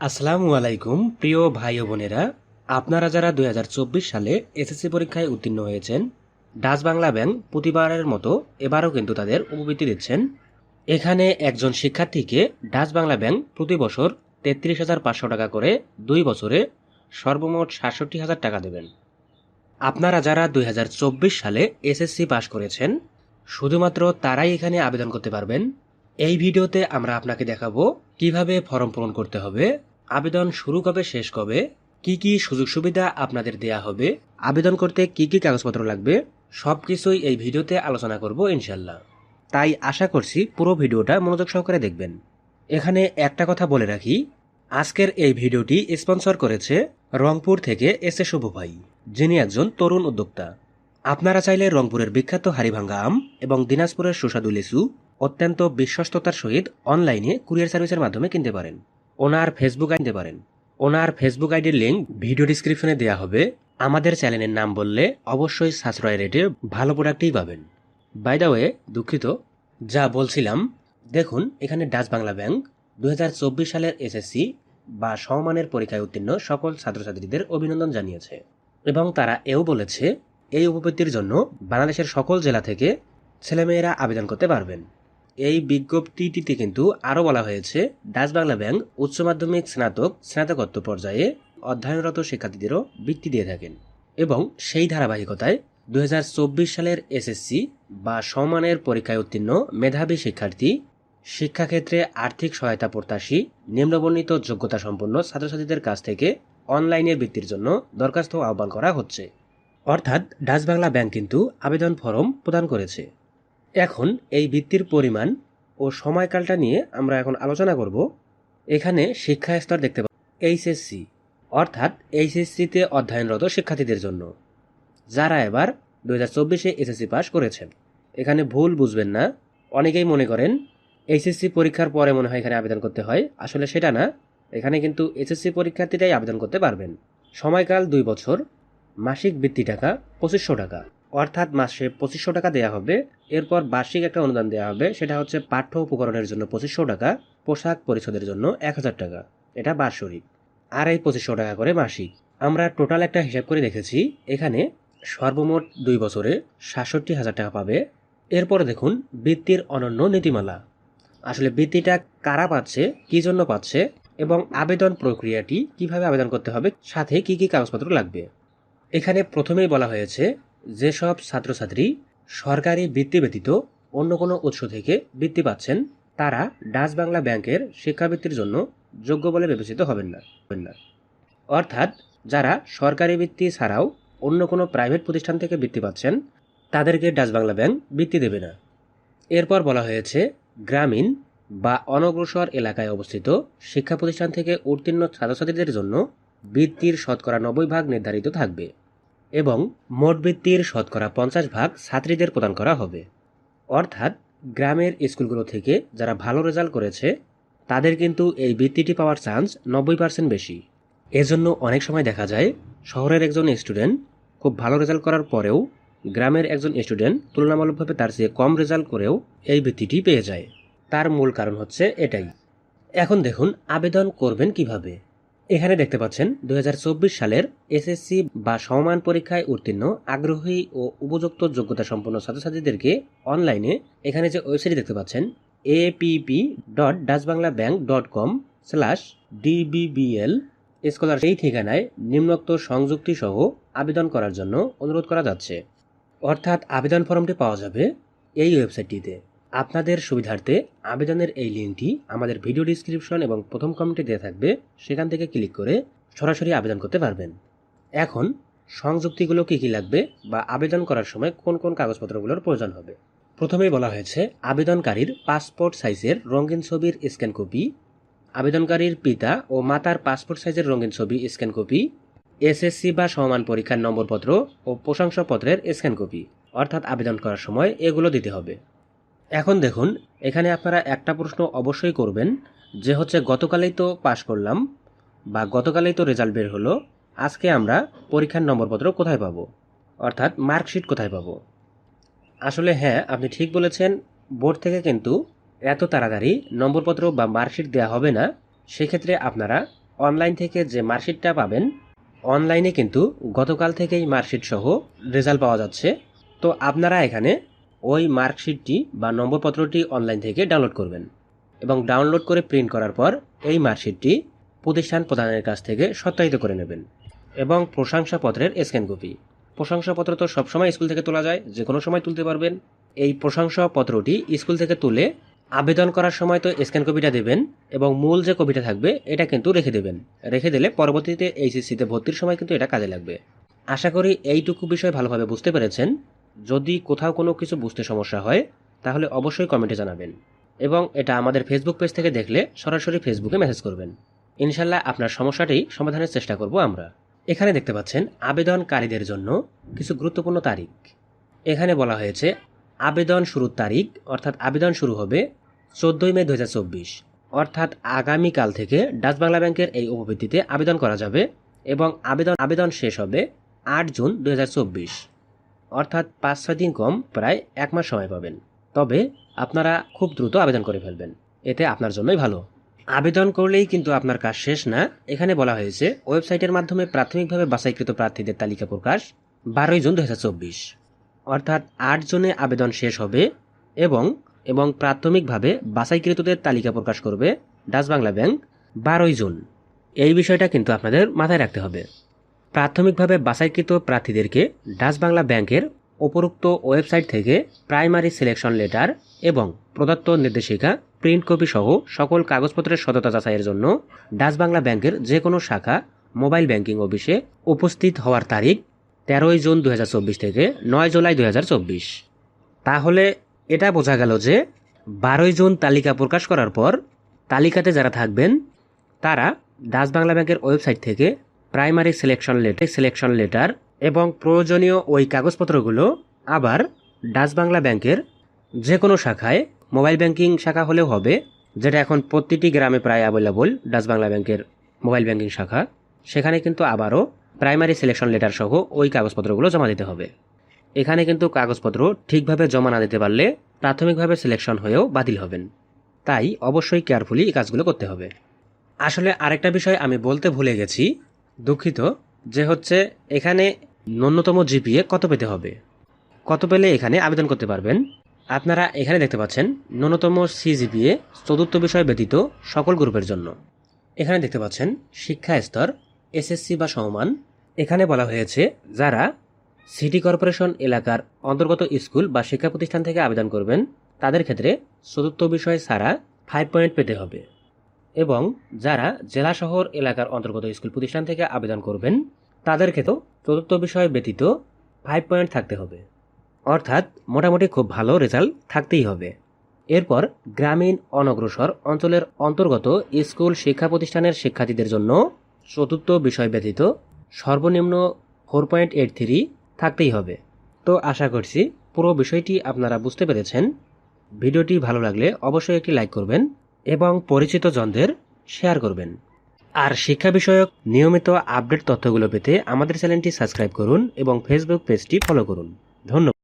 আসসালামু আলাইকুম, প্রিয় ভাই ও বোনেরা। আপনারা যারা দুই হাজার চব্বিশ সালে এসএসসি পরীক্ষায় উত্তীর্ণ হয়েছেন, ডাচ বাংলা ব্যাংক প্রতিবারের মতো এবারও কিন্তু তাদের উপবৃত্তি দিচ্ছেন। এখানে একজন শিক্ষার্থীকে ডাচ বাংলা ব্যাংক প্রতি বছর তেত্রিশ হাজার পাঁচশো টাকা করে দুই বছরে সর্বমোট সাতষট্টি হাজার টাকা দেবেন। আপনারা যারা দুই হাজার চব্বিশ সালে এসএসসি পাশ করেছেন, শুধুমাত্র তারাই এখানে আবেদন করতে পারবেন। এই ভিডিওতে আমরা আপনাকে দেখাবো কীভাবে ফর্ম পূরণ করতে হবে আবেদন শুরু কবে, শেষ কবে? কি কি সুযোগ সুবিধা আপনাদের দেয়া হবে? আবেদন করতে কি কি কাগজপত্র লাগবে? সবকিছুই এই ভিডিওতে আলোচনা করব ইনশাল্লাহ তাই আশা করছি পুরো ভিডিওটা মনোযোগ সহকারে দেখবেন। এখানে একটা কথা বলে রাখি, আজকের এই ভিডিওটি স্পন্সর করেছে রংপুর থেকে এস এ শুভ ভাই যিনি একজন তরুণ উদ্যোক্তা। আপনারা চাইলে রংপুরের বিখ্যাত হারিভাঙ্গা আম এবং দিনাজপুরের সুস্বাদু লিচু অত্যন্ত বিশ্বস্ততার সহিত অনলাইনে কুরিয়ার সার্ভিসের মাধ্যমে কিনতে পারেন। ওনার ফেসবুক আনতে পারেন। ওনার ফেসবুক আইডির লিঙ্ক ভিডিও ডিসক্রিপশনে দেওয়া হবে। আমাদের চ্যানেলের নাম বললে অবশ্যই সাশ্রয় রেটে ভালো প্রোডাক্টই পাবেন। বাই দ্য ওয়ে দুঃখিত, যা বলছিলাম, দেখুন, এখানে ডাচ বাংলা ব্যাংক দু হাজার চব্বিশ সালের এসএসসি বা সমমানের পরীক্ষায় উত্তীর্ণ সকল ছাত্রছাত্রীদের অভিনন্দন জানিয়েছে। এবং তারা এও বলেছে, এই উপবৃত্তির জন্য বাংলাদেশের সকল জেলা থেকে ছেলেমেয়েরা আবেদন করতে পারবেন। এই বিজ্ঞপ্তিটিতে কিন্তু আরও বলা হয়েছে, ডাচ বাংলা ব্যাংক উচ্চ মাধ্যমিক স্নাতক স্নাতকোত্ত পর্যায়ে অধ্যয়নরত শিক্ষার্থীদেরও বৃত্তি দিয়ে থাকেন এবং সেই ধারাবাহিকতায় দু হাজার চব্বিশ সালের এসএসসি বা সমানের পরীক্ষায় উত্তীর্ণ মেধাবী শিক্ষার্থী, শিক্ষাক্ষেত্রে আর্থিক সহায়তা প্রত্যাশী, নিম্নবর্ণিত যোগ্যতা সম্পন্ন ছাত্রছাত্রীদের কাছ থেকে অনলাইনে বৃত্তির জন্য দরখাস্ত আহ্বান করা হচ্ছে। অর্থাৎ ডাচ বাংলা ব্যাংক কিন্তু আবেদন ফরম প্রদান করেছে। এখন এই বৃত্তির পরিমাণ ও সময়কালটা নিয়ে আমরা এখন আলোচনা করব। এখানে শিক্ষা স্তর দেখতে পাবো এইচএসসি, অর্থাৎ এইচএসসিতে অধ্যয়নরত শিক্ষার্থীদের জন্য, যারা এবার দু হাজার চব্বিশে এসএসসি পাস করেছেন। এখানে ভুল বুঝবেন না, অনেকেই মনে করেন এইচএসসি পরীক্ষার পরে মনে হয় এখানে আবেদন করতে হয়, আসলে সেটা না, এখানে কিন্তু এসএসসি পরীক্ষার্থীরাই আবেদন করতে পারবেন। সময়কাল দুই বছর, মাসিক বৃত্তি টাকা পঁচিশশো টাকা। অর্থাৎ মাসে পঁচিশশো টাকা দেওয়া হবে। এরপর বার্ষিক একটা অনুদান দেওয়া হবে। সেটা হচ্ছে পাঠ্য উপকরণের জন্য পঁচিশশো টাকা, পোশাক পরিচ্ছদের জন্য এক হাজার টাকা। এটা বার্ষরিক। আর এই পঁচিশশো টাকা করে মাসিক। আমরা টোটাল একটা হিসাব করে দেখেছি। এখানে সর্বমোট দুই বছরে সাতষট্টি হাজার টাকা পাবে। এরপরে দেখুন, বৃত্তির অনন্য নীতিমালা। আসলে বৃত্তিটা কারা পাচ্ছে, কি জন্য পাচ্ছে, এবং আবেদন প্রক্রিয়াটি কীভাবে আবেদন করতে হবে, সাথে কি কি কাগজপত্র লাগবে। এখানে প্রথমেই বলা হয়েছে যেসব ছাত্রছাত্রী সরকারি বৃত্তি ব্যতীত অন্য কোনো উৎস থেকে বৃত্তি পাচ্ছেন, তারা ডাচ বাংলা ব্যাংকের শিক্ষাবৃত্তির জন্য যোগ্য বলে বিবেচিত হবেন না। হবেন না অর্থাৎ যারা সরকারি বৃত্তি ছাড়াও অন্য কোনো প্রাইভেট প্রতিষ্ঠান থেকে বৃত্তি পাচ্ছেন, তাদেরকে ডাচ বাংলা ব্যাংক বৃত্তি দেবে না। এরপর বলা হয়েছে, গ্রামীণ বা অনগ্রসর এলাকায় অবস্থিত শিক্ষা প্রতিষ্ঠান থেকে উত্তীর্ণ ছাত্রছাত্রীদের জন্য বৃত্তির শতকরা নব্বই ভাগ নির্ধারিত থাকবে। এবং মোট বৃত্তির শতকরা পঞ্চাশ ভাগ ছাত্রীদের প্রদান করা হবে। অর্থাৎ গ্রামের স্কুলগুলো থেকে যারা ভালো রেজাল্ট করেছে, তাদের কিন্তু এই বৃত্তিটি পাওয়ার চান্স নব্বই পার্সেন্ট বেশি। এজন্য অনেক সময় দেখা যায়, শহরের একজন স্টুডেন্ট খুব ভালো রেজাল্ট করার পরেও গ্রামের একজন স্টুডেন্ট তুলনামূলকভাবে তার চেয়ে কম রেজাল্ট করেও এই বৃত্তিটি পেয়ে যায়। তার মূল কারণ হচ্ছে এটাই। এখন দেখুন আবেদন করবেন কীভাবে। এখানে দেখতে পাচ্ছেন দু হাজার চব্বিশ সালের এসএসসি বা সমমান পরীক্ষায় উত্তীর্ণ, আগ্রহী ও উপযুক্ত যোগ্যতা সম্পন্ন ছাত্রছাত্রীদেরকে অনলাইনে এখানে যে ওয়েবসাইট দেখতে পাচ্ছেন a APP dot Dutch Bangla Bank dot com slash DBBL scholar এই ঠিকানায় নিম্নোক্ত সংযুক্তি সহ আবেদন করার জন্য অনুরোধ করা যাচ্ছে। অর্থাৎ আবেদন ফর্মটি পাওয়া যাবে এই ওয়েবসাইটটিতে। আপনাদের সুবিধার্থে আবেদনের এই লিঙ্কটি আমাদের ভিডিও ডিসক্রিপশন এবং প্রথম কমেন্টে দেওয়া থাকবে, সেখান থেকে ক্লিক করে সরাসরি আবেদন করতে পারবেন। এখন, সংযুক্তিগুলো কী কী লাগবে বা আবেদন করার সময় কোন কোন কাগজপত্রগুলোর প্রয়োজন হবে? প্রথমেই বলা হয়েছে, আবেদনকারীর পাসপোর্ট সাইজের রঙিন ছবির স্ক্যান কপি, আবেদনকারীর পিতা ও মাতার পাসপোর্ট সাইজের রঙিন ছবি স্ক্যান কপি, এসএসসি বা সমান পরীক্ষার নম্বরপত্র ও প্রশংসাপত্রের স্ক্যান কপি। অর্থাৎ আবেদন করার সময় এগুলো দিতে হবে। এখন দেখুন, এখানে আপনারা একটা প্রশ্ন অবশ্যই করবেন, যে হচ্ছে গতকালেই তো পাশ করলাম, বা গতকালেই তো রেজাল্ট বের হলো, আজকে আমরা পরীক্ষার নম্বরপত্র কোথায় পাবো? অর্থাৎ মার্কশিট কোথায় পাবো? আসলে হ্যাঁ আপনি ঠিক বলেছেন, বোর্ড থেকে কিন্তু এত তাড়াতাড়ি নম্বরপত্র বা মার্কশিট দেওয়া হবে না, সেক্ষেত্রে আপনারা অনলাইন থেকে যে মার্কশিটটা পাবেন, অনলাইনে কিন্তু গতকাল থেকেই মার্কশিট সহ রেজাল্ট পাওয়া যাচ্ছে। তো আপনারা এখানে ওই মার্কশিটটি বা নম্বরপত্রটি অনলাইন থেকে ডাউনলোড করবেন এবং ডাউনলোড করে প্রিন্ট করার পর এই মার্কশিটটি প্রতিষ্ঠান প্রধানের কাছ থেকে সত্যায়িত করে নেবেন এবং প্রশংসাপত্রের স্ক্যান কপি প্রশংসাপত্র তো সবসময় স্কুল থেকে তোলা যায় যে কোনো সময় তুলতে পারবেন। এই প্রশংসাপত্রটি স্কুল থেকে তুলে আবেদন করার সময় তো স্ক্যান কপিটা দেবেন এবং মূল যে কপিটা থাকবে, এটা কিন্তু রেখে দেবেন। রেখে দিলে পরবর্তীতে এইচএসসিতে ভর্তির সময় কিন্তু এটা কাজে লাগবে। আশা করি এইটুকু বিষয় ভালোভাবে বুঝতে পেরেছেন। যদি কোথাও কোনো কিছু বুঝতে সমস্যা হয়, তাহলে অবশ্যই কমেন্টে জানাবেন। এবং এটা আমাদের ফেসবুক পেজ থেকে দেখলে সরাসরি ফেসবুকে মেসেজ করবেন। ইনশাল্লাহ আপনার সমস্যাটি সমাধানের চেষ্টা করব আমরা। এখানে দেখতে পাচ্ছেন, আবেদনকারীদের জন্য কিছু গুরুত্বপূর্ণ তারিখ। এখানে বলা হয়েছে, আবেদন শুরুর তারিখ, অর্থাৎ আবেদন শুরু হবে চোদ্দোই মে দু হাজার চব্বিশ। অর্থাৎ আগামীকাল থেকে ডাচ বাংলা ব্যাংকের এই উপবৃত্তিতে আবেদন করা যাবে এবং আবেদন আবেদন শেষ হবে আট জুন দু হাজার চব্বিশ। অর্থাৎ পাঁচ ছয় দিন কম, প্রায় এক মাস সময় পাবেন। তবে আপনারা খুব দ্রুত আবেদন করে ফেলবেন। এতে আপনার জন্যই ভালো। আবেদন করলেই কিন্তু আপনার কাজ শেষ না। এখানে বলা হয়েছে, ওয়েবসাইটের মাধ্যমে প্রাথমিকভাবে বাছাইকৃত প্রার্থীদের তালিকা প্রকাশ, বারোই জুন দু হাজার চব্বিশ। অর্থাৎ আট জনে আবেদন শেষ হবে এবং এবং প্রাথমিকভাবে বাছাইকৃতদের তালিকা প্রকাশ করবে ডাচ বাংলা ব্যাংক বারোই জুন। এই বিষয়টা কিন্তু আপনাদের মাথায় রাখতে হবে। প্রাথমিকভাবে বাছাইকৃত প্রার্থীদেরকে ডাচ বাংলা ব্যাংকের উপরোক্ত ওয়েবসাইট থেকে প্রাইমারি সিলেকশন লেটার এবং প্রদত্ত নির্দেশিকা, প্রিন্ট কপি সহ সকল কাগজপত্রের সততা যাচাইয়ের জন্য ডাচ বাংলা ব্যাংকের যে কোনো শাখা মোবাইল ব্যাংকিং অফিসে উপস্থিত হওয়ার তারিখ তেরোই জুন দু হাজার চব্বিশ থেকে নয় জুলাই দু হাজার চব্বিশ। তাহলে এটা বোঝা গেল যে বারোই জুন তালিকা প্রকাশ করার পর তালিকাতে যারা থাকবেন, তারা ডাচ বাংলা ব্যাংকের ওয়েবসাইট থেকে primary selection letter selection letter এবং প্রয়োজনীয় ওই কাগজপত্রগুলো আবার ডাচ বাংলা ব্যাংকের যে কোনো শাখায়, মোবাইল ব্যাংকিং শাখা হলেও হবে, যেটা এখন প্রতিটি গ্রামে প্রায় অ্যাভেলেবল ডাচ বাংলা ব্যাংকের মোবাইল ব্যাংকিং শাখা। সেখানে কিন্তু আবারও প্রাইমারি সিলেকশন লেটার সহ ওই কাগজপত্রগুলো জমা দিতে হবে। এখানে কিন্তু কাগজপত্র ঠিকভাবে জমা না দিতে পারলে প্রাথমিকভাবে সিলেকশন হয়েও বাতিল হবেন। তাই অবশ্যই কেয়ারফুলি এই কাজগুলো করতে হবে। আসলে আরেকটা বিষয় আমি বলতে ভুলে গেছি দুঃখিত যে হচ্ছে এখানে ন্যূনতম জিপিএ কত পেতে হবে? কত পেলে এখানে আবেদন করতে পারবেন? আপনারা এখানে দেখতে পাচ্ছেন ন্যূনতম সিজিপিএ চতুর্থ বিষয় ব্যতীত সকল গ্রুপের জন্য। এখানে দেখতে পাচ্ছেন শিক্ষা স্তর এসএসসি বা সমমান। এখানে বলা হয়েছে যারা সিটি কর্পোরেশন এলাকার অন্তর্গত স্কুল বা শিক্ষা প্রতিষ্ঠান থেকে আবেদন করবেন, তাদের ক্ষেত্রে চতুর্থ বিষয় ছাড়া ফাইভ পয়েন্ট পেতে হবে। এবং যারা জেলা শহর এলাকার অন্তর্গত স্কুল প্রতিষ্ঠান থেকে আবেদন করবেন, তাদের ক্ষেত্রেও চতুর্থ বিষয় ব্যতীত ফাইভ পয়েন্ট থাকতে হবে। অর্থাৎ মোটামুটি খুব ভালো রেজাল্ট থাকতেই হবে। এরপর গ্রামীণ অনগ্রসর অঞ্চলের অন্তর্গত স্কুল শিক্ষা প্রতিষ্ঠানের শিক্ষার্থীদের জন্য চতুর্থ বিষয় ব্যতীত সর্বনিম্ন ফোর পয়েন্ট এইট থ্রি থাকতেই হবে। তো আশা করছি পুরো বিষয়টি আপনারা বুঝতে পেরেছেন। ভিডিওটি ভালো লাগলে অবশ্যই একটি লাইক করবেন। এবং পরিচিত জনদের শেয়ার করবেন। আর শিক্ষা বিষয়ক নিয়মিত আপডেট তথ্যগুলো পেতে আমাদের চ্যানেলটি সাবস্ক্রাইব করুন এবং ফেসবুক পেজটি ফলো করুন। ধন্যবাদ।